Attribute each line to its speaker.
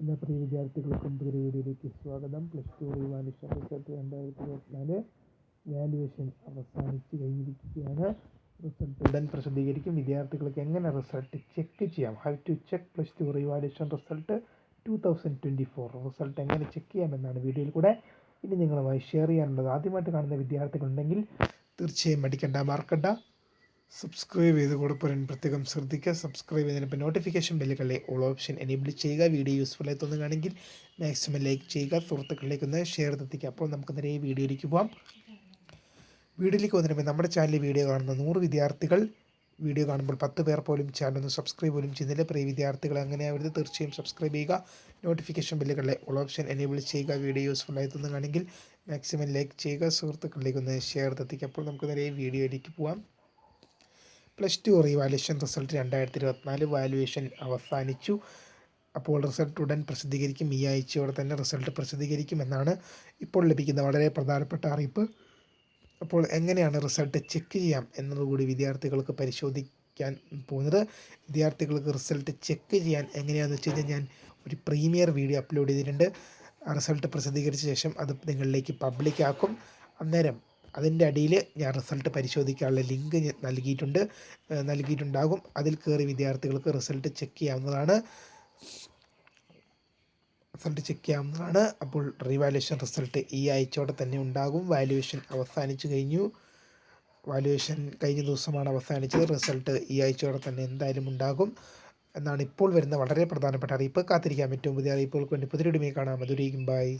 Speaker 1: എല്ലാ പ്രിയ വിദ്യാർത്ഥികൾക്കും പുതിയ വീഡിയോയിലേക്ക് സ്വാഗതം. പ്ലസ് ടു റിവാലുവേഷൻ റിസൾട്ട് രണ്ടായിരത്തി ഇരുപത്തിനാല് വാല്യുവേഷൻ അവസാനിച്ച് കഴിഞ്ഞിരിക്കുകയാണ്. റിസൾട്ട് ഉടൻ പ്രസിദ്ധീകരിക്കും. വിദ്യാർത്ഥികൾക്ക് എങ്ങനെ റിസൾട്ട് ചെക്ക് ചെയ്യാം? How to check plus two revaluation result two thousand twenty four result എങ്ങനെ ചെക്ക് ചെയ്യാമെന്നാണ് വീഡിയോയിൽ കൂടെ ഇനി നിങ്ങളുമായി ഷെയർ ചെയ്യാനുള്ളത്. ആദ്യമായിട്ട് കാണുന്ന വിദ്യാർത്ഥികളുണ്ടെങ്കിൽ തീർച്ചയായും മടിക്കണ്ട മറക്കണ്ട. സബ്സ്ക്രൈബ് ചെയ്ത് കൊടുപ്പുരൻ പ്രത്യേകം ശ്രദ്ധിക്കുക. സബ്സ്ക്രൈബ് ചെയ്തതിനൊപ്പം നോട്ടിഫിക്കേഷൻ ബില്ലുകളെ ഓൾ ഓപ്ഷൻ എനേബിൾ ചെയ്യുക. വീഡിയോ യൂസ്ഫുൾ ആയി തോന്നുകയാണെങ്കിൽ മാക്സിമം ലൈക്ക് ചെയ്യുക. സുഹൃത്തുക്കളിലേക്ക് ഒന്ന് ഷെയർ എത്തിക്കുക അപ്പോൾ നമുക്ക് നേരെ വീഡിയോയിലേക്ക് പോകാം വീഡിയോയിലേക്ക് വന്നിട്ട് നമ്മുടെ ചാനലിൽ വീഡിയോ കാണുന്ന നൂറ് വിദ്യാർത്ഥികൾ വീഡിയോ കാണുമ്പോൾ പത്ത് പേർ പോലും ചാനൽ ഒന്ന് സബ്സ്ക്രൈബ് പോലും ചെയ്യുന്നില്ല. പ്രിയ വിദ്യാർത്ഥികൾ അങ്ങനെ ആവരുത് തീർച്ചയായും സബ്സ്ക്രൈബ് ചെയ്യുക. നോട്ടിഫിക്കേഷൻ ബില്ലുകളെ ഓൾ ഓപ്ഷൻ എനേബിൾ ചെയ്യുക. വീഡിയോ യൂസ്ഫുൾ ആയി തോന്നുകയാണെങ്കിൽ മാക്സിമം ലൈക്ക് ചെയ്യുക. സുഹൃത്തുക്കളിലേക്ക് ഒന്ന് ഷെയർ എത്തിക്കുക അപ്പോൾ നമുക്ക് നേരെ വീഡിയോയിലേക്ക് പോകാം പ്ലസ് ടു റീവാലുവേഷൻ റിസൾട്ട് രണ്ടായിരത്തി ഇരുപത്തിനാല് വാലുവേഷൻ അവസാനിച്ചു. അപ്പോൾ റിസൾട്ട് ഉടൻ പ്രസിദ്ധീകരിക്കും. ഈ ആഴ്ചയോടെ തന്നെ റിസൾട്ട് പ്രസിദ്ധീകരിക്കുമെന്നാണ് ഇപ്പോൾ ലഭിക്കുന്ന വളരെ പ്രധാനപ്പെട്ട അറിയിപ്പ്. അപ്പോൾ എങ്ങനെയാണ് റിസൾട്ട് ചെക്ക് ചെയ്യാം എന്നതുകൂടി വിദ്യാർത്ഥികൾക്ക് പരിശോധിക്കാൻ പോകുന്നത്. വിദ്യാർത്ഥികൾക്ക് റിസൾട്ട് ചെക്ക് ചെയ്യാൻ എങ്ങനെയാണെന്ന് വെച്ച് കഴിഞ്ഞാൽ ഞാൻ ഒരു പ്രീമിയർ വീഡിയോ അപ്ലോഡ് ചെയ്തിട്ടുണ്ട്. റിസൾട്ട് പ്രസിദ്ധീകരിച്ച ശേഷം അത് നിങ്ങളിലേക്ക് പബ്ലിക് ആക്കും. അന്നേരം അതിന്റെ അടിയിൽ ഞാൻ റിസൾട്ട് പരിശോധിക്കാനുള്ള ലിങ്ക് നൽകിയിട്ടുണ്ട്. നൽകിയിട്ടുണ്ടാകും. അതിൽ കയറി വിദ്യാർത്ഥികൾക്ക് റിസൾട്ട് ചെക്ക് ചെയ്യാവുന്നതാണ്. റിസൾട്ട് ചെക്ക് ചെയ്യാവുന്നതാണ്. അപ്പോൾ റീവാലുവേഷൻ റിസൾട്ട് ഈ ആഴ്ചയോടെ തന്നെ ഉണ്ടാകും. വാല്യുവേഷൻ അവസാനിച്ചു കഴിഞ്ഞു. വാല്യുവേഷൻ കഴിഞ്ഞ ദിവസമാണ് അവസാനിച്ചത്. റിസൾട്ട് ഈ ആഴ്ചയോടെ തന്നെ എന്തായാലും ഉണ്ടാകും. എന്നാണ് ഇപ്പോൾ വരുന്ന വളരെ പ്രധാനപ്പെട്ട അറിയിപ്പ്. കാത്തിരിക്കാൻ ഏറ്റവും പുതിയ അറിയിപ്പുകൾക്ക് വേണ്ടി പുതിയ കാണാം. അതുവരെയും ബൈ.